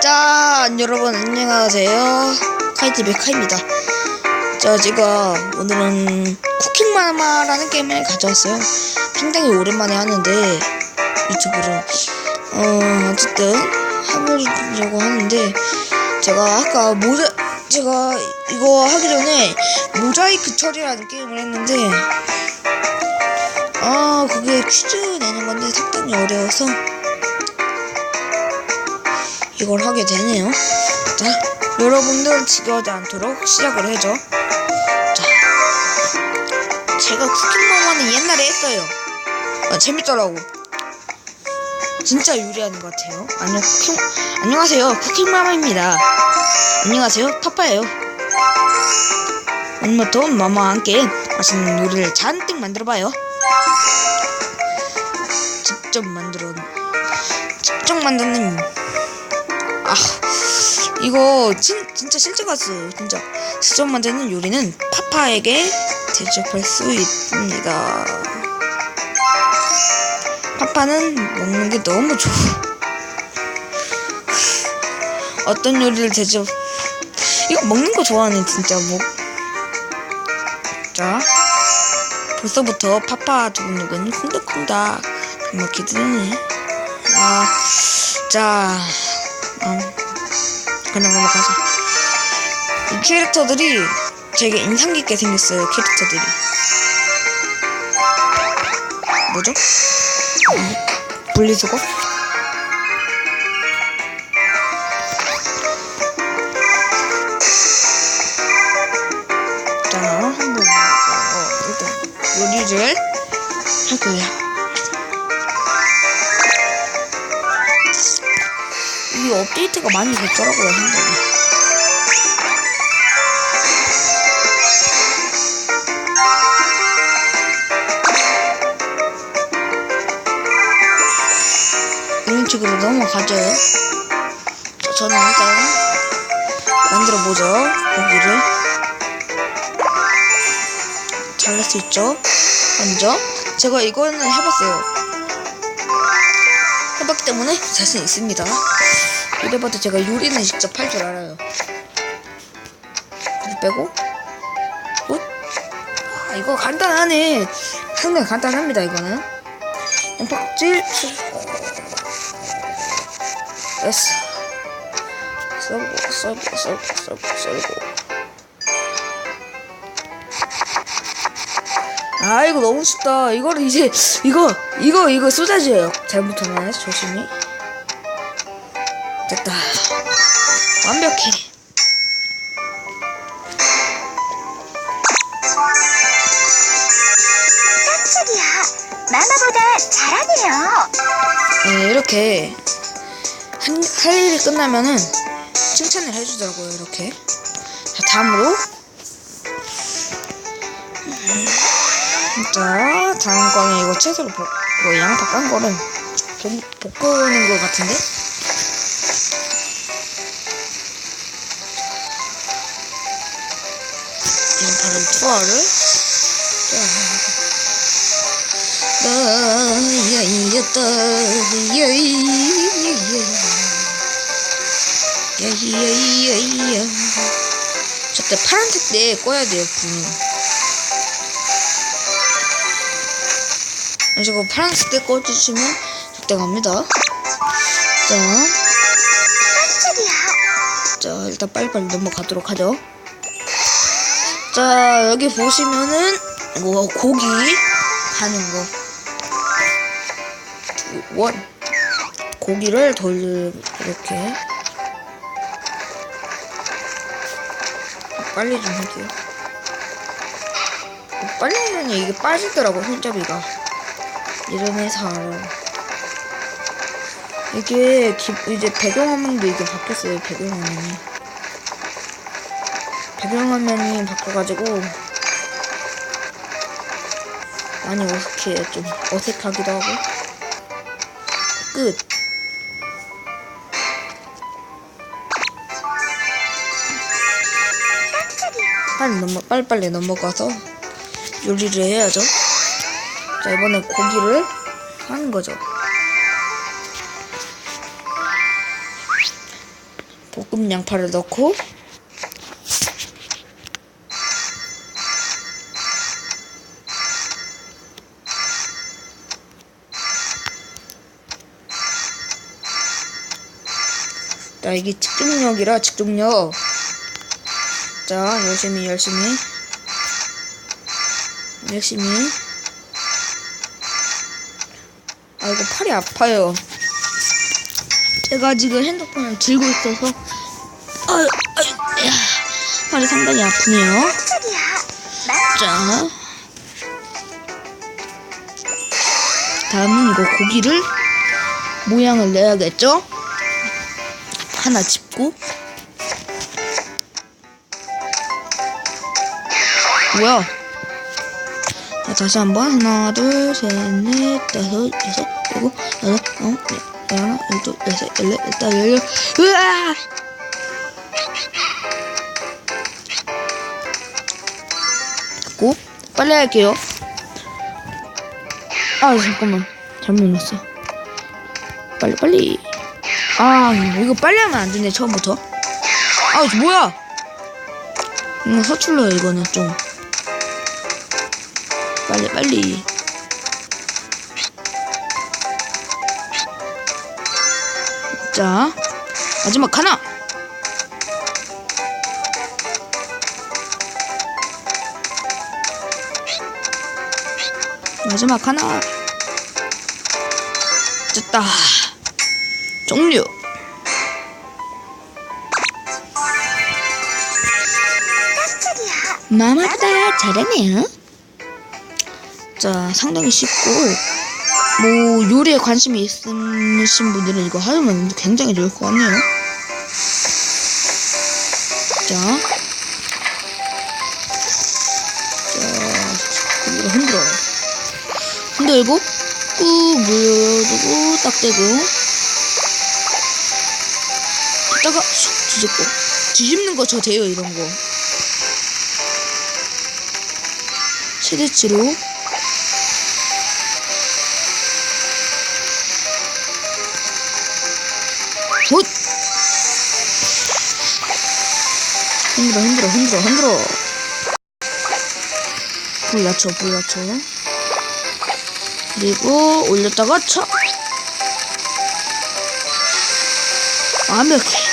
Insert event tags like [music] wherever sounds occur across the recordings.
짠 여러분 안녕하세요. 카이티비 카입니다. 자 제가 오늘은 쿠킹마마라는 게임을 가져왔어요. 굉장히 오랜만에 하는데 유튜브로. 어 어쨌든 해보려고 하는데 제가 아까 모자 제가 이거 하기 전에 모자이크 처리라는 게임을 했는데 아 그게 퀴즈 내는 건데 상당히 어려워서 이걸 하게 되네요. 자, 여러분들 지겨우지 않도록 시작을 해줘. 자, 제가 쿠킹마마는 옛날에 했어요. 아, 재밌더라고. 진짜 유리하는 것 같아요. 안녕, 쿠킹, 안녕하세요. 쿠킹마마입니다. 안녕하세요. 파파예요. 오늘부터 마마와 함께 맛있는 요리를 잔뜩 만들어봐요. 직접 만들어, 직접 만드는 아 이거 진, 진짜 실제 갔어요 진짜. 직접 만드는 요리는 파파에게 대접할 수 있습니다. 파파는 먹는 게 너무 좋아. [laughs] 어떤 요리를 대접 이거 먹는 거 좋아하네 진짜. 뭐 자. 벌써부터 파파 두근두근 콩닥콩닥 그렇게 드네. 아 자. 음, 그냥 넘어가자. 이 캐릭터들이 되게 인상 깊게 생겼어요, 캐릭터들이. 뭐죠? 음, 분리수거? 자, 한번, 어, 일단, 요리를 할 거야. 이 업데이트가 많이 됐더라고요. 이런 식으로 넘어가죠. 자, 저는 일단 만들어보죠, 고기를. 잘할 수 있죠? 먼저, 제가 이거는 해봤어요. 해봤기 때문에 자신 있습니다. 이래봐도 제가 요리는 직접 할 줄 알아요. 빼고, 굿. 아, 이거 간단하네. 상당히 간단합니다, 이거는. 양파껍질, 됐어. 썰고, 썰고, 썰고, 썰고, 썰고. 아, 이거 너무 쉽다. 이거를 이제, 이거, 이거, 이거 쏟아져요. 잘못하면 조심히. 됐다. 완벽해. 깜짝이야. 마마보다 잘하네요. 네, 이렇게 한, 할 일이 끝나면은 칭찬을 해주더라고요. 이렇게. 자, 다음으로. 음, 자, 다음 거는 이거 채소로 볶, 이거 양파 깐 거를 볶, 볶는 거 같은데? 양파를 투하를. 나야이였다 야야야야야야야야 저때 파란색 때 꺼야 돼요 분이. 그리고 파란색 때 꺼주시면 적대 갑니다. 자. 자 일단 빨리빨리 넘어가도록 하죠 자 여기 보시면은 뭐 고기 가는 거. 두, 원. 고기를 돌 이렇게. 빨리 좀 할게요. 빨리 하면 이게 빠지더라고 손잡이가. 이러면서 알아요 이게 기, 이제 배경화면도 이게 바뀌었어요 배경화면이 배경화면이 바뀌어가지고 많이 어색해요 좀 어색하기도 하고. 끝. 빨리 넘어 빨리빨리 넘어가서 요리를 해야죠. 자 이번에 고기를 하는 거죠. 볶음 양파를 넣고 자 이게 직중력이라 직중력. 자 열심히 열심히. 열심히. 아 이거 팔이 아파요. 제가 지금 핸드폰을 들고 있어서. 아유, 아유, 야, 팔이 상당히 아프네요. 자 다음은 이거 고기를 모양을 내야겠죠 하나 짚고. 뭐야? 자, 다시 한번 하나 둘셋넷 다섯 여섯 일곱 여덟 아홉 열 하나 열둘 열셋 열넷 열다 열여 으아! 됐고 빨리 할게요. 아 잠깐만. 잘못 눌렀어. 빨리 빨리 아 이거 빨리 하면 안 되네 처음부터. 아 뭐야? 이거 서툴러요 이거는 좀. 빨리 빨리. 자 마지막 하나. 마지막 하나. 됐다 깜짝이야. 마마보다 잘하네요. 자 상당히 쉽고 뭐 요리에 관심이 있으신 분들은 이거 하면 굉장히 좋을 것 같네요. 자. 자, 이거 흔들어 흔들고 꾹 눌러주고 딱 대고 이따가 쑥 뒤집고. 뒤집는 거 저 돼요 이런 거. 최대치로. 굿! 흔들어 흔들어 흔들어 흔들어. 불 낮춰 불 낮춰. 그리고 올렸다가 쳐. 완벽해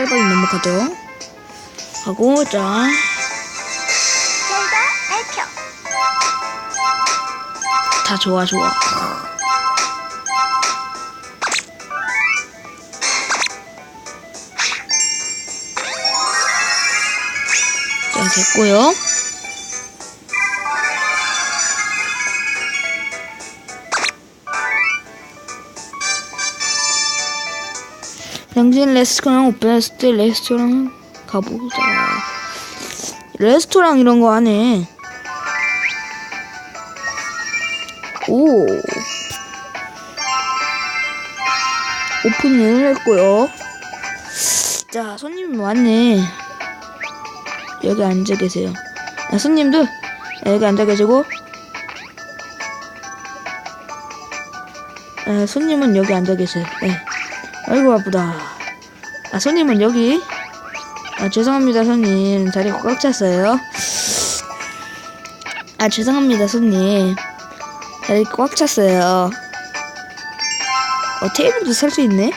빨리빨리 넘어가죠 하고 자. 다 좋아 좋아. 자 됐고요 당신 레스토랑 오픈했을 때 레스토랑 가보자 레스토랑 이런 거 안해 오. 오픈을 했고요. 자, 손님 왔네. 여기 앉아 계세요. 아, 손님들 여기 앉아 계시고. 아, 손님은 여기 앉아 계세요. 네. 아이고 아프다. 아, 손님은 여기. 아, 죄송합니다, 손님. 자리가 꽉 찼어요. 아, 죄송합니다, 손님. 자리 꽉 찼어요. 어, 테이블도 살 수 있네?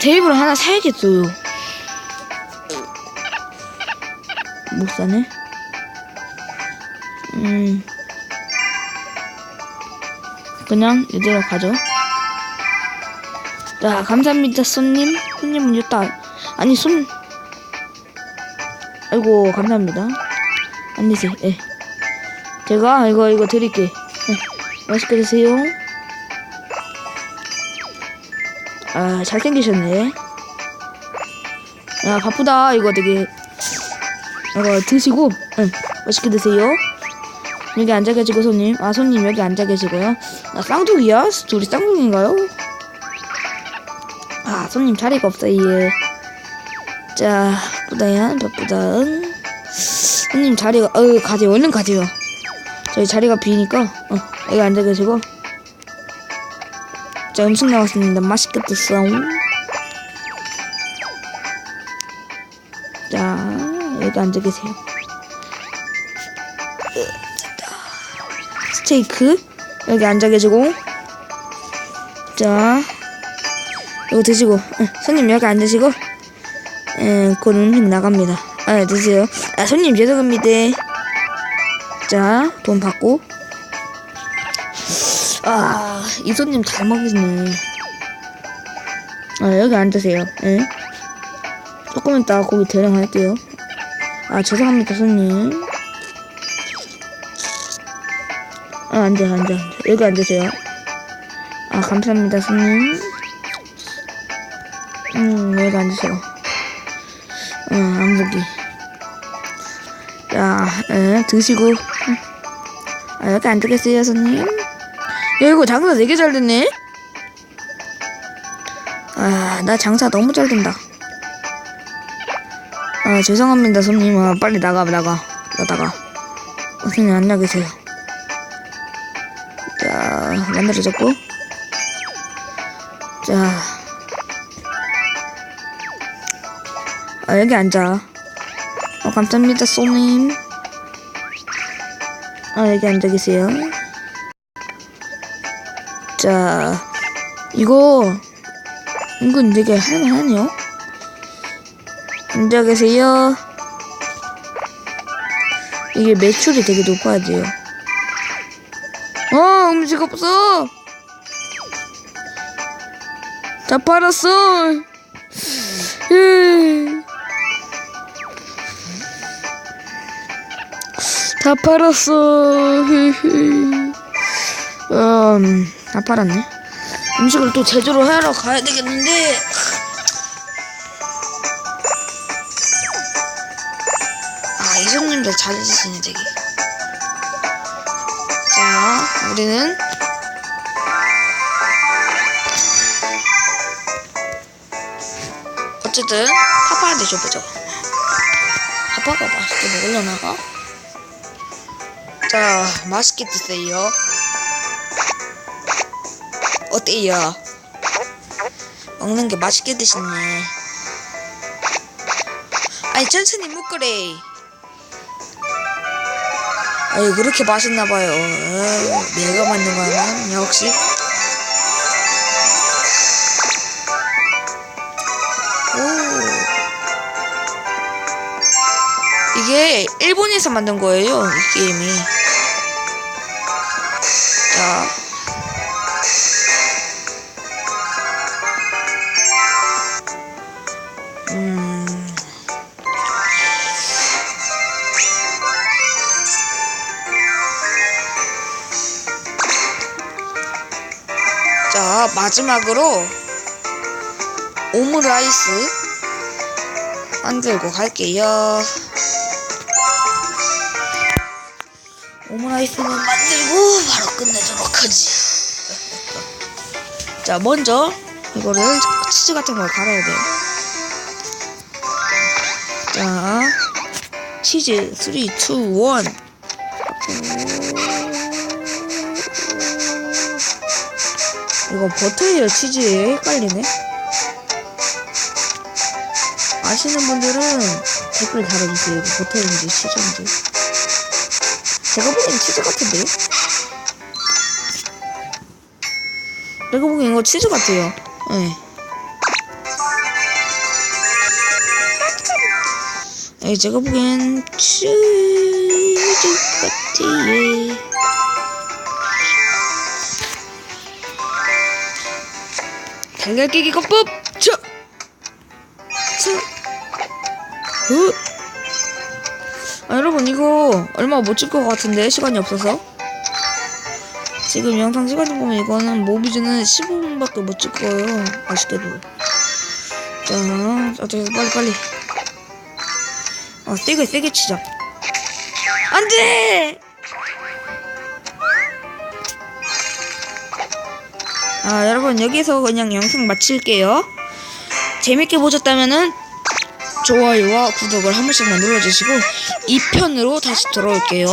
테이블 하나 사야겠어요. 못 사네? 음. 그냥 이대로 가죠. 자, 감사합니다, 손님. 손님은 일단, 아니, 손, 아이고 감사합니다. 안녕히 예. 제가 이거 이거 드릴게. 예. 맛있게 드세요. 아 잘생기셨네. 야 바쁘다 이거 되게 이거 드시고 응, 맛있게 드세요. 여기 앉아 계시고 손님 아 손님 여기 앉아 계시고요. 아 쌍둥이야? 둘이 쌍둥이인가요? 아 손님 자리가 없어 예. 자 바쁘다야 바쁘다 응. 손님 자리가 어 가세요 얼른 가세요 저희 자리가 비니까 어 여기 앉아 계시고 자 음식 나왔습니다 맛있게 드세요 자 여기 앉아 계세요 스테이크 여기 앉아 계시고 자 이거 드시고 응, 손님 여기 앉으시고 예, 곧 음식 나갑니다. 아, 드세요. 아, 손님 죄송합니다. 자, 돈 받고. 아, 이 손님 잘 먹이네. 아, 여기 앉으세요. 예. 조금 이따 고기 대령할게요. 아, 죄송합니다, 손님. 아, 앉아, 앉아, 앉아. 여기 앉으세요. 아, 감사합니다, 손님. 음, 여기 앉으세요. 응, 안 보기. 자, 예, 드시고. 응. 아, 여기 앉으겠어요, 손님? 야, 이거 장사 되게 잘 됐네? 아, 나 장사 너무 잘 된다. 아, 죄송합니다, 손님. 아, 빨리 나가, 나가. 나다가. 어, 손님, 앉아 계세요. 자, 만들어졌고. 자. 아, 여기 앉아. 어, 감사합니다, 손님. 아, 여기 앉아 계세요. 자, 이거, 은근 되게 할만하네요. 앉아 계세요. 이게 매출이 되게 높아야 돼요. 어, 음식 없어! 다 팔았어! 음. 다 팔았어. [laughs] 음, 다 팔았네. 음식을 또 제대로 하러 가야 되겠는데. 아, 이 손님들 잘해주시네, 되게. 자, 우리는 어쨌든 파파한테 줘보죠. 파파가 맛있게 먹으려나? 자, 맛있게 드세요. 어때요? 먹는 게 맛있게 드시네. 아니, 천천히 먹으래. 아이, 그렇게 맛있나봐요. 에이, 내가 만든 거야, 역시. 오. 이게 일본에서 만든 거예요, 이 게임이. 자, 마지막으로 오므라이스 만들고 갈게요. 오므라이스는 만들고 바로 끝내도록 하지. [laughs] 자, 먼저 이거를 치즈 같은 걸 갈아야 돼요. 자, 치즈 3, 2, 1. 이거 버터예요, 치즈에 헷갈리네. 아시는 분들은 댓글 달아주세요. 이거 버터인지 치즈인지. 제가 보기엔 치즈 같은데요? 내가 보기엔 이거 치즈 같아요. 네. 네, 제가 보기엔 치즈 같아요. 달걀 깨기 거법! 쳐! 아, 여러분 이거 얼마 못 찍을 것 같은데 시간이 없어서. 지금 영상 시간이 보면 이거는 모비즈는 15분밖에 못 찍어요. 아쉽게도. 자 어떻게 빨리 빨리. 아 세게 세게 치자. 안돼 아 여러분 여기서 그냥 영상 마칠게요 재밌게 보셨다면은 좋아요와 구독을 한 번씩만 눌러주시고 2편으로 다시 돌아올게요.